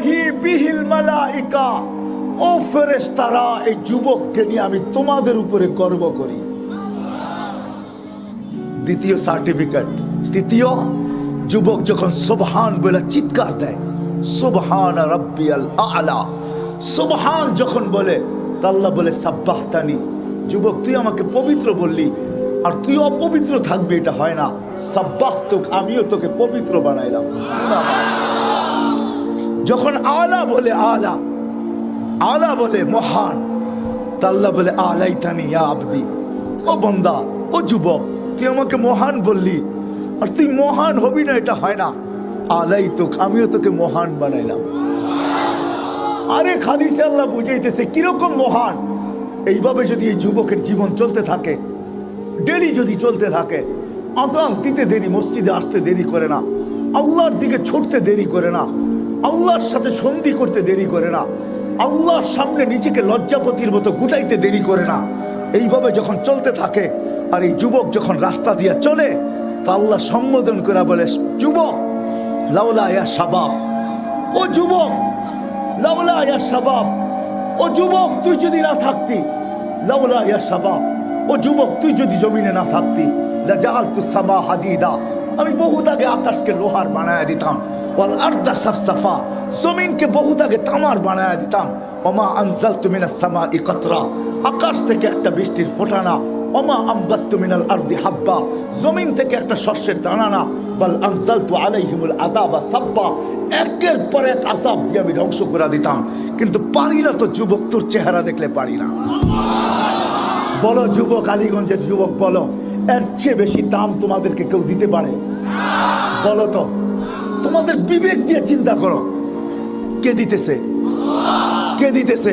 তুবাহি বিহিল মালাইকা। ও ফেরেশতারা এই যুবককে নিয়ে আমি তোমাদের উপরে গর্ব করি। দ্বিতীয় সার্টিফিকেট, তৃতীয়, যুবক যখন সোবহান বলে চিৎকার দেয়, সোবহান রব্বিয়াল আলা। সোবহান যখন বলে তা আল্লাহ বলে, সাব্বাহতানি, যুবক, তুই আমাকে পবিত্র বললি, আর তুই অপবিত্র থাকবি, এটা হয় না। সাব্বাহ তোকে, আমিও তোকে পবিত্র বানাইলাম। যখন আলা বলে আলা আলা বলে মহান তা আল্লাহ বলে আলাই তানি আবদি। ও বন্দা, ও যুবক, তুই আমাকে মহান বললি, আর তুই মহান হবি না, এটা হয় না। আলাই তোক, আমিও তোকে মহান বানাইলাম। আরে খাদিসে আল্লাহ বুঝাইতেছে, কীরকম মহান? এইভাবে যদি এই যুবকের জীবন চলতে থাকে ডেলি যদি চলতে থাকে, আজান দিতে দেরি, মসজিদে আসতে দেরি করে না, আল্লাহর দিকে ছুটতে দেরি করে না আল্লাহর সাথে সন্ধি করতে দেরি করে না। আল্লাহর সামনে নিজেকে লজ্জাপতির মতো গুটাইতে দেরি করে না। এইভাবে যখন চলতে থাকে, আর এই যুবক যখন রাস্তা দিয়ে চলে, তা আল্লাহ সম্বোধন করে বলে, যুবক, লাউলা ইয়া শাবাব। ও যুবক, লাউলা ইয়া শাবাব। ও যুবক, তুই যদি না থাকতি। লাউলা ইয়া সাবাব ও যুবক, তুই যদি জমিনে না থাকতি। লাজালতু সামা হাদিদা। আমি বহুত আগে আকাশকে লোহার বানায় দিতাম। ওয়াল আরদা সাফসাফা, জমিনকে বহুত আগে তামার বানায় দিতাম। ওমা আনজালতু মিনাস সামা ইকতরা আকাশ থেকে একটা বৃষ্টির ফোটানা, ওমা আম্বাত্তু মিনাল আরদি হাব্বা, জমিন থেকে একটা শস্যের দানা না বল আনজালতু আলাইহিমুল আযাবা সাব্বা, একের পর এক আযাব দিয়ে আমি ধ্বংস করে দিতাম। কিন্তু পারি না তো যুবক, তোর চেহারা দেখলে পারি না। বলো যুবক আলীগঞ্জের যুবক, বলো, এর চেয়ে বেশি দাম তোমাদেরকে কেউ দিতে পারে? বলো তো। তোমাদের বিবেক দিয়ে চিন্তা করো। কে দিতেছে? কে দিতেছে?